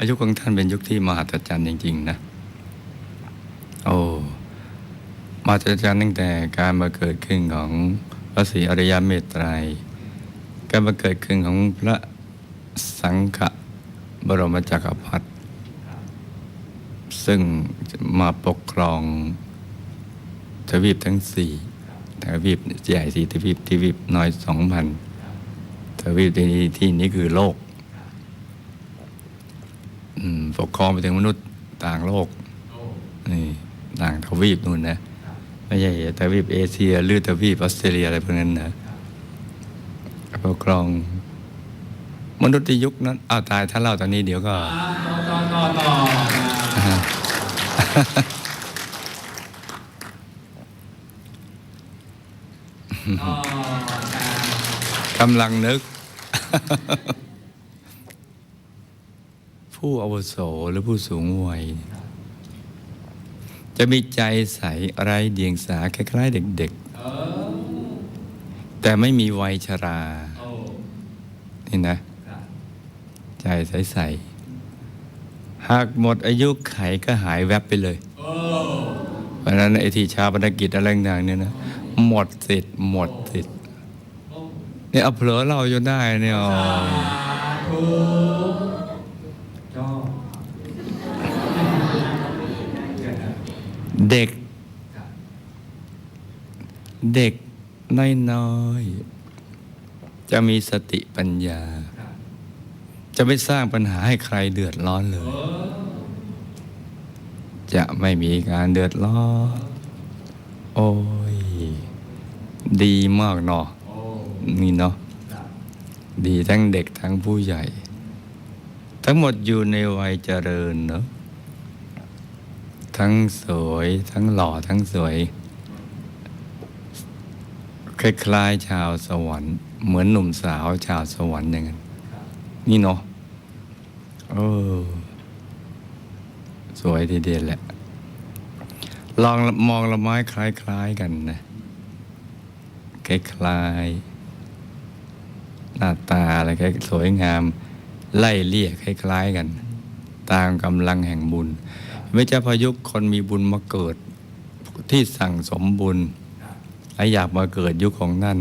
อายุของท่านเป็นยุคที่มหัศจรรย์จริง ๆ นะ โอ้มหัศจรรย์ตั้งแต่การมาเกิดขึ้นของพระศรีอริยเมตไตรยการมาเกิดขึ้นของพระสังฆบรมจักรพรรดิซึ่งมาปกครองทวีปทั้งสี่ทวีปใหญ่สี่ทวีปทวีปน้อยสองพันทวีปที่ที่นี้คือโลก ปกครองไปถึงมนุษย์ต่างโลกนี่ต่างทวีปนู่นนะ ไม่ใช่ทวีปเอเชียหรือทวีปออสเตรเลียอะไรพวกนั้นนะปกครอง มนุษย์ในยุคนั้นอ้าวตายถ้าเล่าตอนนี้เดี๋ยวก็ต่อต่อต่อต่อกำลังนึก ผู้อาวุโสหรือผู้สูงวัย จะมีใจใสอะไรเดียงสาคล้ายๆเด็กๆ แต่ไม่มีวัยชรา นี่นะ ใจใสๆหากหมดอายุไขก็หายแวบไปเลยเพราะฉะนั้นไอ้ที่ชาปนกิจอะไรต่างๆเนี่ยนะ หมดสิทธิ์หมดสิทธิ์เนี่ยเอาเผลอเราจนได้เนี่ยอ๋อ สาธุจ้อ เด็กครับเด็กน้อยๆ จะมีสติปัญญาครับจะไม่สร้างปัญหาให้ใครเดือดร้อนเลยเออจะไม่มีการเดือดร้อน โอ้ย ดีมากเนาะโอ้นี่เนาะครับดีทั้งเด็กทั้งผู้ใหญ่ ทั้งหมดอยู่ในวัยเจริญเนาะ ทั้งสวย ทั้งหล่อทั้งสวย คล้ายๆชาวสวรรค์ เหมือนหนุ่มสาวชาวสวรรค์อย่างนั้นนี่เนาะเออสวยทีเดียวแหละ ลองมองละไม้คล้าย ๆ กันนะคล้ายๆหน้าตาอะไรคล้ายสวยงาม ไล่เลี่ยคล้าย ๆ กัน ตามกำลังแห่งบุญ ไม่ใช่พอยุคนมีบุญมาเกิดที่สั่งสมบุญและอยากมาเกิดยุคของนั่น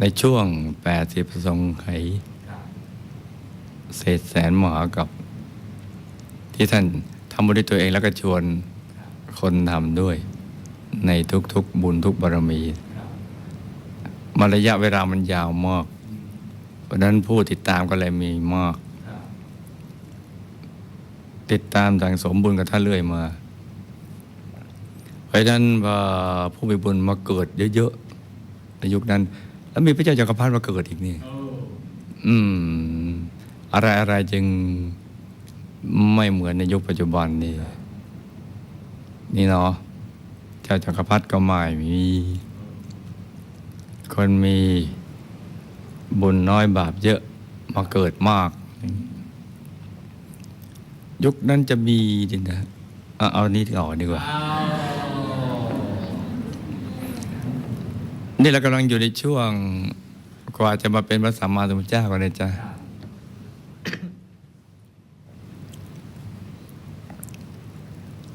ในช่วง 80ประสงไขเศษแสนหมหากับ ที่ท่านทำบุญด้วยตัวเองแล้วก็ชวนคนทำด้วย ในทุกๆบุญทุกบารมีมาระยะเวลามันยาวมาก เพราะนั้นผู้ติดตามก็เลยมีมาก ติดตามสั่งสมบุญกับท่านเรื่อยมาเพราะฉะนั้นพอผู้มีบุญมาเกิดเยอะๆในยุคนั้น แล้วมีพระเจ้าจักรพรรดิมาเกิดอีกนี่โอ้อืม อะไรอะไรจึงไม่เหมือนในยุคปัจจุบันนี่นี่เนาะเจ้าจักรพรรดิก็ไม่มี คนมีบุญน้อยบาปเยอะมาเกิดมาก ยุคนั้นจะมีจริงนะเอาเอานี้ก่อนดีกว่า นี่เรากำลังอยู่ในช่วงกว่าจะมาเป็นพระสัมมาสัมพุทธเจ้ากันเลยจ้ะครับ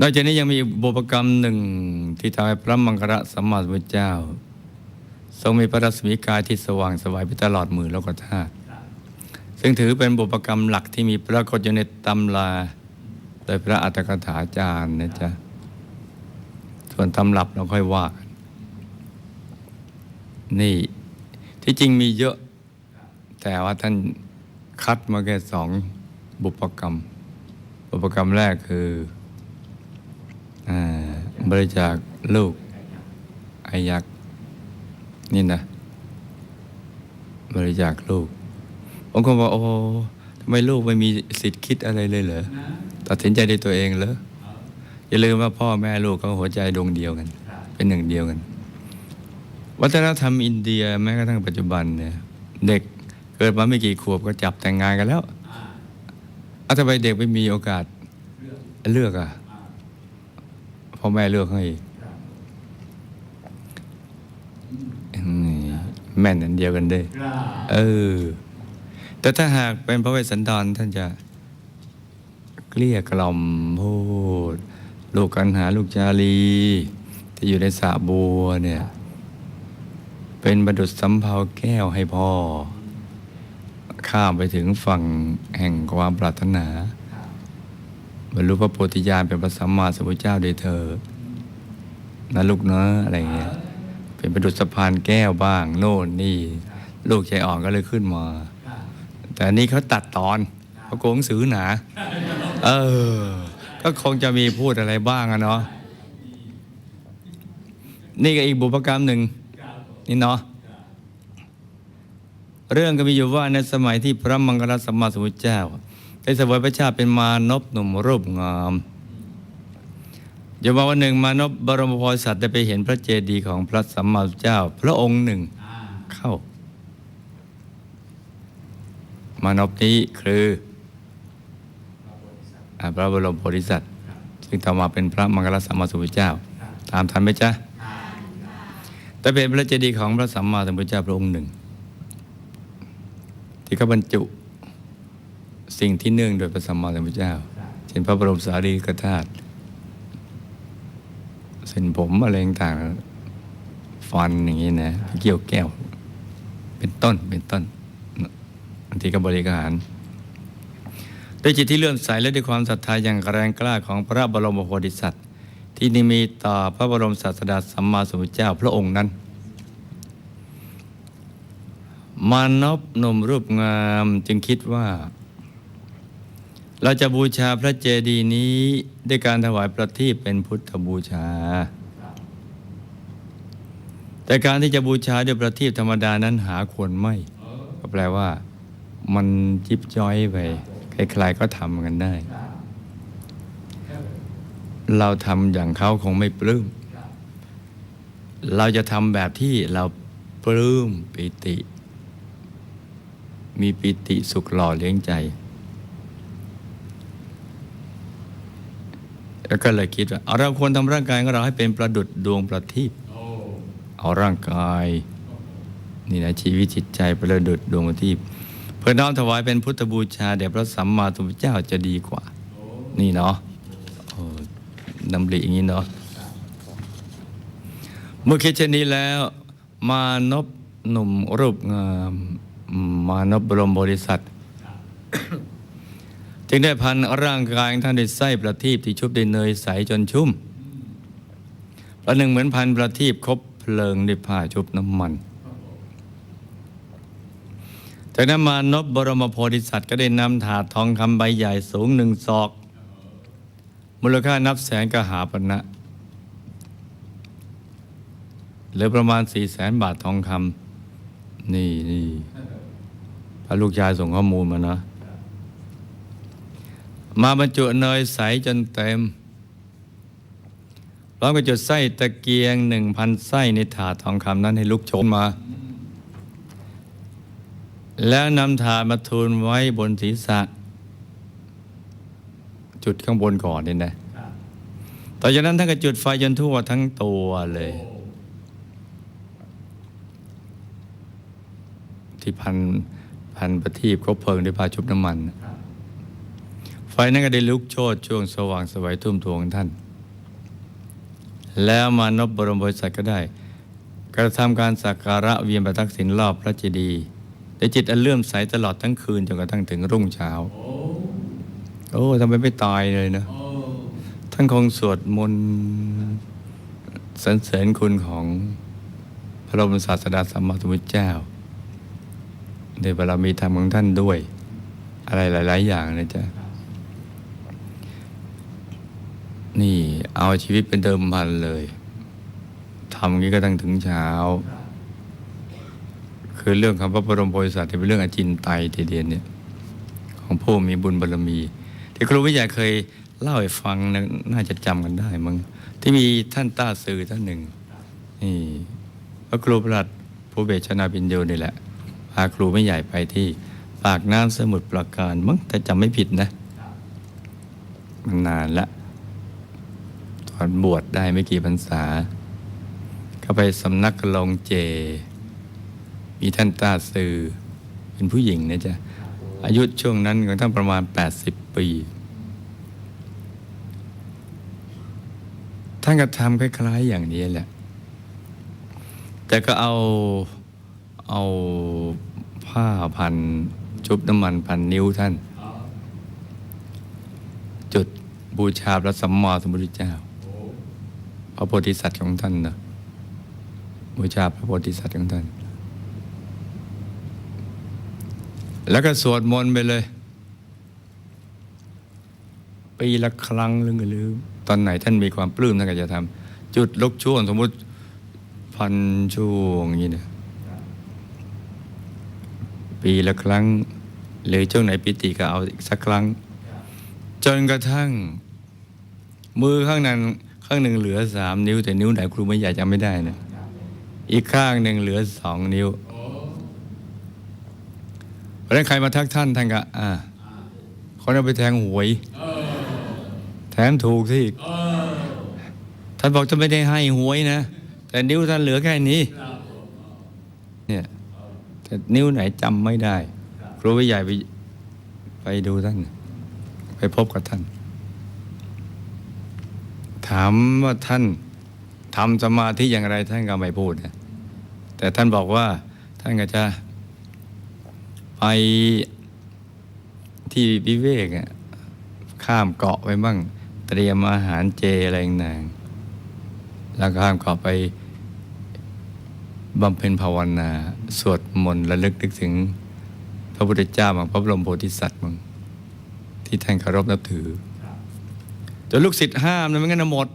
นอกจากนี้ยังมีบุพกรรมหนึ่งที่ทำให้พระมังคละสัมมาสัมพุทธเจ้า ทรงมีพระรัศมีกายที่สว่างไสวายไปตลอดมือโลกธาตุ ซึ่งถือเป็นบุพกรรมหลักที่มีปรากฏอยู่ในตำราโดยพระอัตถกถาจารย์นะจ๊ะ ส่วนตำรับเราค่อยว่ากันนี่ที่จริงมีเยอะ แต่ว่าท่านคัดมาแค่สองบุพกรรม บุพกรรมแรกคืออบริจาคลูกอายักษ์นี่นะ บริจาคลูก บางคนบอกโอ้ทำไมลูกไม่มีสิทธิ์คิดอะไรเลยเหรอนะตัดสินใจด้วยตัวเองเหรออย่าลืมว่าพ่อแม่ลูกเขาหัวใจดวงเดียวกันครับเป็นหนึ่งเดียวกัน วัฒนธรรมอินเดียแม้กระทั่งปัจจุบันเนี่ยเด็กเกิดมาไม่กี่ขวบก็จับแต่งงานกันแล้วอ่าเอาทำไมเด็กไม่มีโอกาสเรื่องเลือกอะอ่าพ่อแม่เลือกให้ครับอืมแม่นอันเดียวกันเด้ครับเออ แต่ถ้าหากเป็นพระเวสสันดรท่านจะเกลี้ยกล่อมพูด ลูกกันหาลูกจาลีที่อยู่ในสระบัวเนี่ยเป็นประดุษสำเภาแก้วให้พ่อ ข้ามไปถึงฝั่งแห่งความปรารถนาบรรลุพระโพธิญาณเป็นพระสัมมาสัมพุทธเจ้าโดยเธอนะลูกเนอะอะไรเงี้ยเป็นประดุษสะพานแก้วบ้าง โน่นนี่ ลูกใจอ่อนก็เลยขึ้นมา แต่นนี้เขาตัดตอนเขาโกงสือหนา เออ ก็คงจะมีพูดอะไรบ้างอะเนาะนี่ก็อีกบุพกรรมหนึ่งนี่เนาะเรื่องก็มีอยู่ว่าในสมัยที่พระมังกรสัมมาสัมพุทธเจ้าได้เสวยพระชาติเป็นมานพหนุ่มรูปงามอยู่มาวันหนึ่งมานพบรมโพธิสัตว์ได้ไปเห็นพระเจดีย์ของพระสัมมาสัมพุทธเจ้า พระองค์หนึ่งเข้า มานพนี้คือพระบรมโพธิสัตว์ซึ่งต่อมาเป็นพระมังกรสัมมาสัมพุทธเจ้า ตามทันไหมจ๊ะแต่เป็นพระเจดีย์ของพระสัมมาสัมพุทธเจ้าพระองค์หนึ่ง ที่เขาบรรจุสิ่งที่เนื่องโดยพระสัมมาสัมพุทธเจ้า เช่นพระบรมสารีริกธาตุเส้นผมอะไรต่างๆฟันอย่างนี้นะเกี่ยวแก้ว เป็นต้นเป็นต้น บางทีก็บริการด้วยจิตที่เลื่อมใสและด้วยความศรัทธาอย่างแรงกล้าของพระบรมโพธิสัตว์ ที่นิมีต่อพระบรมศาสดาสัมมาสัมพุทธเจ้าพระองค์นั้น มานพหนุ่มรูปงามจึงคิดว่า เราจะบูชาพระเจดีย์นี้ด้วยการถวายประทีปเป็นพุทธบูชา แต่การที่จะบูชาด้วยประทีปธรรมดานั้นหาควรไม่ก็แปลว่า มันจิบจ้อยไปใครๆก็ทำกันได้ เราทำอย่างเขาคงไม่ปลื้มเราจะทำแบบที่เราปลื้มปิติ มีปิติสุขหล่อเลี้ยงใจ แล้วก็เลยคิดว่าเราควรทำร่างกายของเราให้เป็นประดุดดวงประทีปเอาร่างกาย นี่นะชีวิตจิตใจประดุดดวงประทีป เพื่อน้อมถวายเป็นพุทธบูชาแด่พระสัมมาสัมพุทธเจ้าจะดีกว่า นี่เนาะดำริอย่างนี้เนาะเมื่อคิดเช่นนี้แล้ว มานพหนุ่มรูปงามมานพบรมบริษัท จึงได้พันร่างกายท่านด้วยไส้ประทีปที่ชุบด้วยเนยใสจนชุ่มประหนึ่งเหมือนพันประทีปคบเพลิงด้วยผ้าชุบน้ำมัน จากนั้นมานพบรมโพธิสัตว์ก็ได้นำถาดทองคำใบใหญ่สูงหนึ่งศอก มูลค่านับแสนกหาปณะเหลือประมาณสี่แสนบาททองคำนี่นี่พระลูกชายส่งข้อมูลมานะ มาบรรจุเนยใสจนเต็มพร้อมกับจุดไส้ตะเกียงหนึ่งพันไส้ในถาดทองคำนั้นให้ลุกโชนมา แล้วนำถาดมาทูลไว้บนศีรษะ จุดข้างบนก่อนนี่นะต่อจากนั้นท่านก็จุดไฟจนทั่วทั้งตัวเลย ที่พันพันประทีปคบเพลิงด้วยพาชุบน้ำมัน ไฟนั้นก็ได้ลุกโชนช่วงสว่างสวัยทุ่มทวงท่าน แล้วมานพบรมบริษัทก็ได้ กระทำการสักการะเวียนประทักษิณรอบพระเจดีย์ ในจิตอันเลื่อมใสตลอดทั้งคืนจนกระทั่งถึงรุ่งเช้า โอ้ทำไมไม่ตายเลยนะ ท่านคงสวดมนต์สรรเสริญคุณของพระบรมศาสดาสัมมาสัมพุทธเจ้าในบารมีธรรมของท่านด้วย อะไรหลาย ๆ อย่างนะจ๊ะ นี่เอาชีวิตเป็นเดิมพันเลยทำงนี้ก็ตั้งถึงเช้า คือเรื่องของพระบรมโพธิสัตว์ที่เป็นเรื่องอจินไตยทีเดียวเนี่ยของผู้มีบุญบารมี ที่ครูวิทยาเคยเล่าให้ฟังน,น่าจะจำกันได้มั้งที่มีท่านต้าสื่อท่านหนึ่งนี่พระครูประหลัดผู้เบชนาบินโยนี่แหละพาครูไม่ใหญ่ไปที่ปากน้ำสมุทรปราการมั้งแต่จำไม่ผิดนะมันนานละตอนบวชได้ไม่กี่พรรษาก็ไปสำนักลงเจ มีท่านตาซือเป็นผู้หญิงนะจ๊ะอายุช่วงนั้นของท่านประมาณ 80 ปี ท่านก็ทำคล้ายๆอย่างนี้แหละ แต่ก็เอาเอาผ้าพันชุบน้ำมันพันนิ้วท่าน จุดบูชาพระสัมมาสัมพุทธเจ้าพระโพธิสัตว์ของท่านนะบูชาพระโพธิสัตว์ของท่าน แล้วก็สวดมนต์ไปเลย ปีละครั้งหรือหรือ ตอนไหนท่านมีความปลื้มท่านก็จะทำจุดลุกช่วงสมมุติพันช่วงอย่างนี้นะปีละครั้ง หรือช่วงไหนปิติก็เอาอีกสักครั้ง จนกระทั่ง มือข้างนั้นข้างหนึ่งเหลือสามนิ้ว แต่นิ้วไหนครูไม่อยากจำไม่ได้นะอีกข้างหนึ่งเหลือสองนิ้วเพ ราะนั้นใครมาทักท่านท่านก็อ่าเขาเอาไปแทงหวยแถมถูกที่ท่านบอกจะไม่ได้ให้หวยนะ แต่นิ้วท่านเหลือแค่นี้เนี่ยแต่นิ้วไหนจำไม่ได้ ครูวิใหญ่ไปไปดูท่าน ไปพบกับท่าน ถามว่าท่านทำสมาธิอย่างไรท่านก็ไม่พูดนะแต่ท่านบอกว่าท่านก็จะ ไปที่วิเวกอะข้ามเกาะไปบ้าง เตรียมอาหารเจอะไรต่างแล้วข้ามเกาะไปบำเพ็ญภาวนา สวดมนต์ระลึกนึกถึง พระพุทธเจ้าบางพระบรมโพธิสัตว์บางที่ท่านเคารพนับถือจนลูกศิษย์ห้ามนะไม่งั้นนะหมด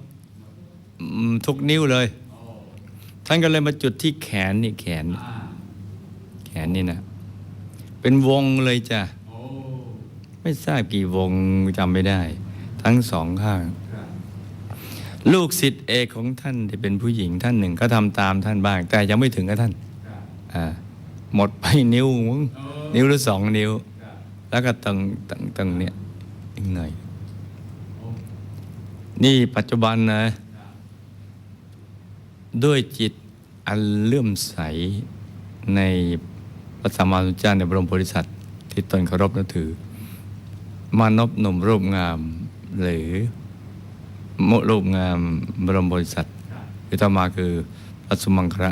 ทุกนิ้วเลย ท่านก็เลยมาจุดที่แขนนี่แขน แขนนี่นะ เป็นวงเลยจ้ะไม่ทราบกี่วงจำไม่ได้ ทั้งสองข้าง ลูกศิษย์เอกของท่านที่เป็นผู้หญิงท่านหนึ่งก็ทำตามท่านบ้าง แต่ยังไม่ถึงกับท่านหมดไปนิ้วนิ้วหรือสองนิ้ว แล้วก็ตึงตึงตึงเนี่ยอีกหน่อยนี่ปัจจุบันนะ ด้วยจิตอันเลื่อมใสใน ระสัมมาสัมพุทธเจ้าในบรมโพธิสัตว์ที่ตนเคารพนับถือ มานพหนุ่มรูปงามหรือมุรูปงามบรมโพธิสัตว์หรือต่อมาคือพระสุมังคระ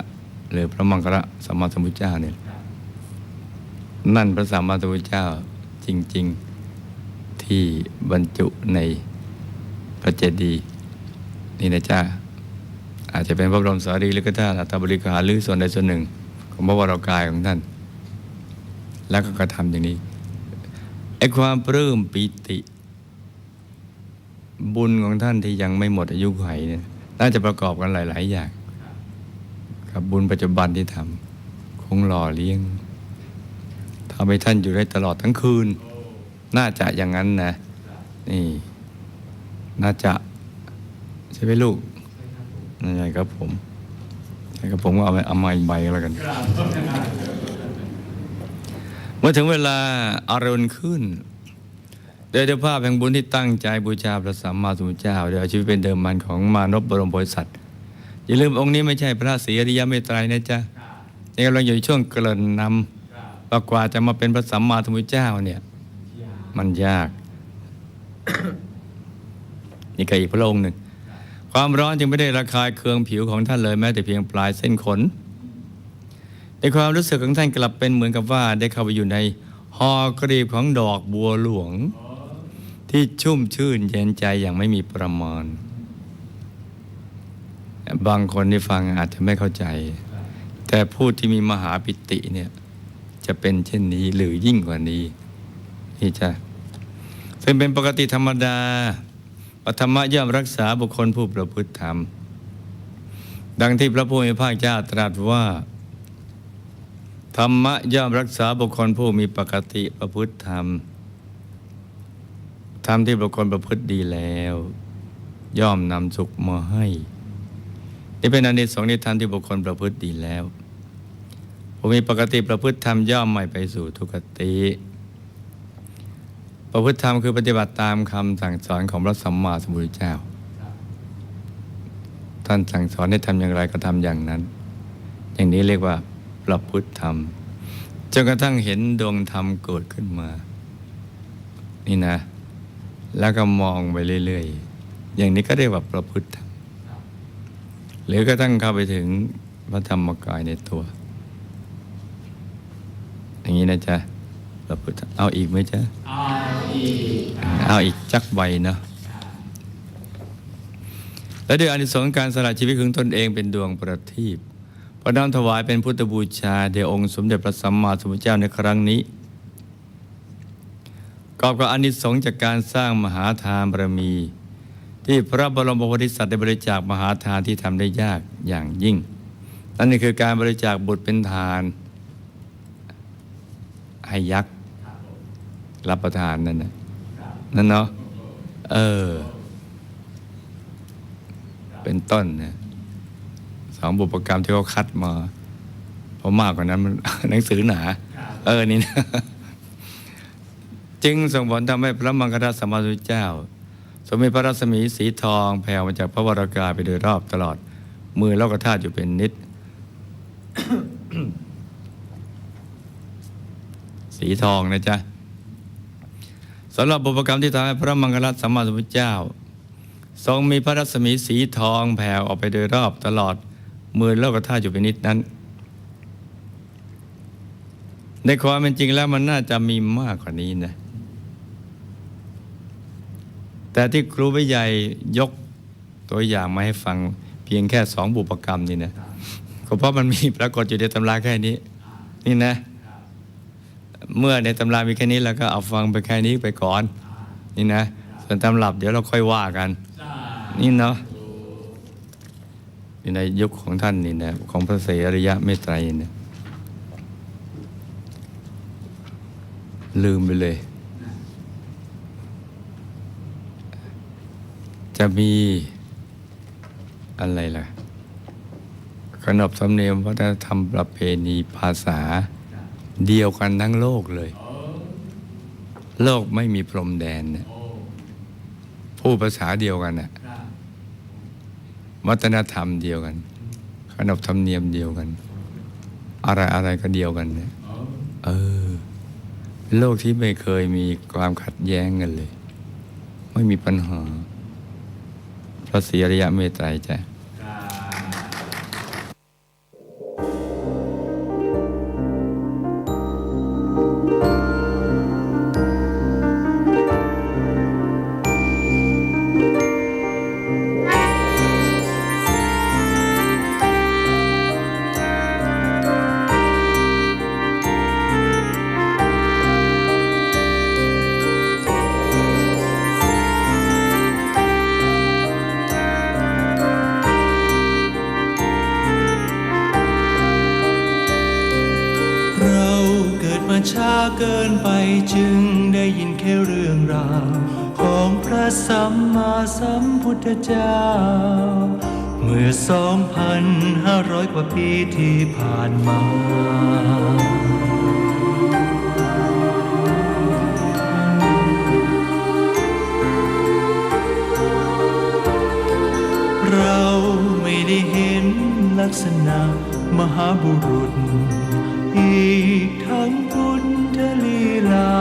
หรือพระมังคระสัมมาสัมพุทธเจ้าเนี่ยนั่นพระสัมมาสัมพุทธเจ้าจริง ๆที่บรรจุในพระเจดีย์นี่นะจ้าอาจจะเป็นพระบรมสารีริกธาตุอัตบริกาหรือส่วนใดส่วนหนึ่ง ของพระวรากายของท่าน แล้วก็กระทำอย่างนี้ไอ้ความปลื้มปิติ บุญของท่านที่ยังไม่หมดอายุไขเนี่ยน่าจะประกอบกันหลาย ๆ อย่างกับบุญปัจจุบันที่ทำคงหล่อเลี้ยงทำให้ท่านอยู่ได้ตลอดทั้งคืน น่าจะอย่างนั้นนะนี่น่าจะใช่ไหมลูกนั่ครับผมใช่ครับผมก็เอาไปเอาไม้ใบแล้วกัน เมื่อถึงเวลาอารุณขึ้นโดยเจ้าภาพแห่งบุญที่ตั้งใจบูชาพระสัมมาสัมพุทธเจ้าโดยเอาชีวิตเป็นเดิมพันของมานพบรมโพธิสัตว์อย่าลืมองค์นี้ไม่ใช่พระศรีอริยเมตไตรนะจ๊ะนี่กำลังอยู่ในช่วงเกริ่นนำว่ากว่าจะมาเป็นพระสัมมาสัมพุทธเจ้าเนี่ย มันยาก นี่ก็อีกพระองค์หนึ่ง ความร้อนจึงไม่ได้ระคายเคืองผิวของท่านเลยแม้แต่เพียงปลายเส้นขน ในความรู้สึกของท่านกลับเป็นเหมือนกับว่าได้เข้าไปอยู่ในหอกรีบของดอกบัวหลวง ที่ชุ่มชื่นเย็นใจอย่างไม่มีประมาณ บางคนที่ฟังอาจจะไม่เข้าใจ แต่ผู้ที่มีมหาปิติเนี่ยจะเป็นเช่นนี้หรือยิ่งกว่านี้นี่จ้ะซึ่งเป็นปกติธรรมดาปธรรมะย่อมรักษาบุคคลผู้ประพฤติธรรม ดังที่พระผู้มีพระเจ้าตรัสว่า ธรรมะย่อมรักษาบุคคลผู้มีปกติประพฤติธรรม ธรรมที่บุคคลประพฤติดีแล้ว ย่อมนำสุขมาให้ นี่เป็นอานิสงส์ในธรรมที่บุคคลประพฤติดีแล้วผู้มีปกติประพฤติธรรมย่อมไม่ไปสู่ทุกติ ประพฤติธรรมคือปฏิบัติตามคำสั่งสอนของพระสัมมาสัมพุทธเจ้า ท่านสั่งสอนให้ทำอย่างไรก็ทำอย่างนั้น อย่างนี้เรียกว่า ประพฤติธรรมจนกระทั่งเห็นดวงธรรมเกิดขึ้นมา นี่นะ แล้วก็มองไปเรื่อยๆ อย่างนี้ก็เรียกว่าประพฤติธรรมหรือกระทั่งเข้าไปถึงพระธรรมกายในตัว อย่างนี้นะจ๊ะพระพุทธเอาอีกไหมจ๊ะ เอาอีก เอาอีกจักใบเนาะและด้วยอานิสงส์การสละชีวิตของตนเองเป็นดวงประทีป ประนามถวายเป็นพุทธบูชาเดชองค์สมเด็จพระสัมมาสัมพุทธเจ้าในครั้งนี้กอบกับอนิสงส์จากการสร้างมหาทานบารมี ที่พระบรมโพธิสัตว์ได้บริจาคมหาทานที่ทำได้ยากอย่างยิ่ง นั่นคือการบริจาคบุตรเป็นทานให้ยักษ์รับประทานนั่นนะนั่นเนาะเออ เป็นต้นนะ สองบุพกรรมที่เขาคัดมาเพราะมากกว่านั้นมันหนังสือหนา เออนี่นะจึงส่งผลทำให้พระมังคลสมมาสุเจ้า สมมีพระรัศมีสีทองแผ่มาจากพระวรากายไปโดยรอบตลอด มือโลกธาตุอยู่เป็นนิด สีทองนะจ๊ะสำหรับบุพกรรมที่ทำให้พระมังคลสัมมาสัมพุทธเจ้า ทรงมีพระรัศมีสีทองแผ่ออกไปโดยรอบตลอด มือโลกธาตุอยู่เป็นนิดนั้น ในความเป็นจริงแล้วมันน่าจะมีมากกว่านี้นะ แต่ที่ครูวิใหญ่ยกตัวอย่างมาให้ฟังเพียงแค่สองบุพกรรมนี่นะก็เพราะมันมีปรากฏอยู่ในตำราแค่นี้ นี่นะ เมื่อในตำรามีแค่นี้แล้วก็เอาฟังไปแค่นี้ไปก่อน นี่นะ ส่วนตำรับเดี๋ยวเราค่อยว่ากัน นี่เนาะ ในยุคของท่านนี่นะของพระเสรียะเมตไตรเนี่ยลืมไปเลย จะมีอะไรล่ะขนบธรรมเนียมวัฒนธรรมประเพณีภาษาเดียวกันทั้งโลกเลย โลกไม่มีพรมแดนนะพูดภาษาเดียวกันน่ะ วัฒนธรรมเดียวกัน ขนบธรรมเนียมเดียวกัน อะไรอะไรก็เดียวกันเนี่ยเออ โลกที่ไม่เคยมีความขัดแย้งกันเลย ไม่มีปัญหาพระศรีอริยะเมตไตรจ้ะ เกินไปจึงได้ยินแค่เรื่องราว ของพระสัมมาสัมพุทธเจ้า เมื่อสองพันห้าร้อยกว่าปีที่ผ่านมาเราไม่ได้เห็นลักษณะมหาบุรุษ อีกทั้ง ลีลา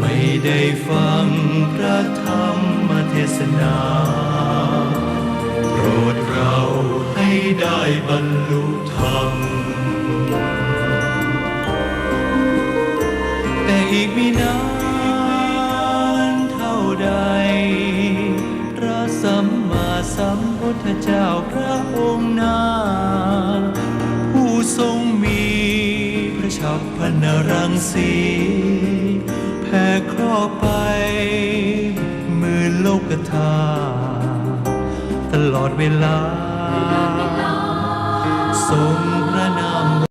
ไม่ได้ฟังพระธรรมเทศนา โปรดเราให้ได้บรรลุธรรม แต่อีกไม่นานเท่าใด พระสัมมาสัมพุทธเจ้าพระองค์นา พนรังสีแผ่ครอบไปหมือโลกธาตุตลอดเวลา ทรงพระนาม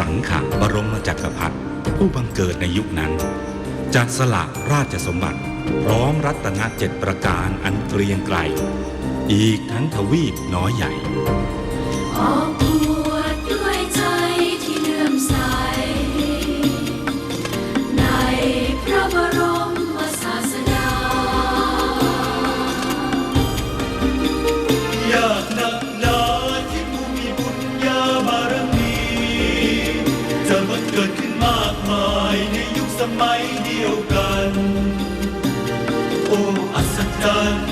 สังขบรมจักรพรรดิผู้บังเกิดในยุคนั้นจัดสละราชสมบัติ พร้อมรัตนเจ็ดประการอันเกรียงไกลอีกทั้งทวีปน้อยใหญ่ Oh, Oh, Asatan.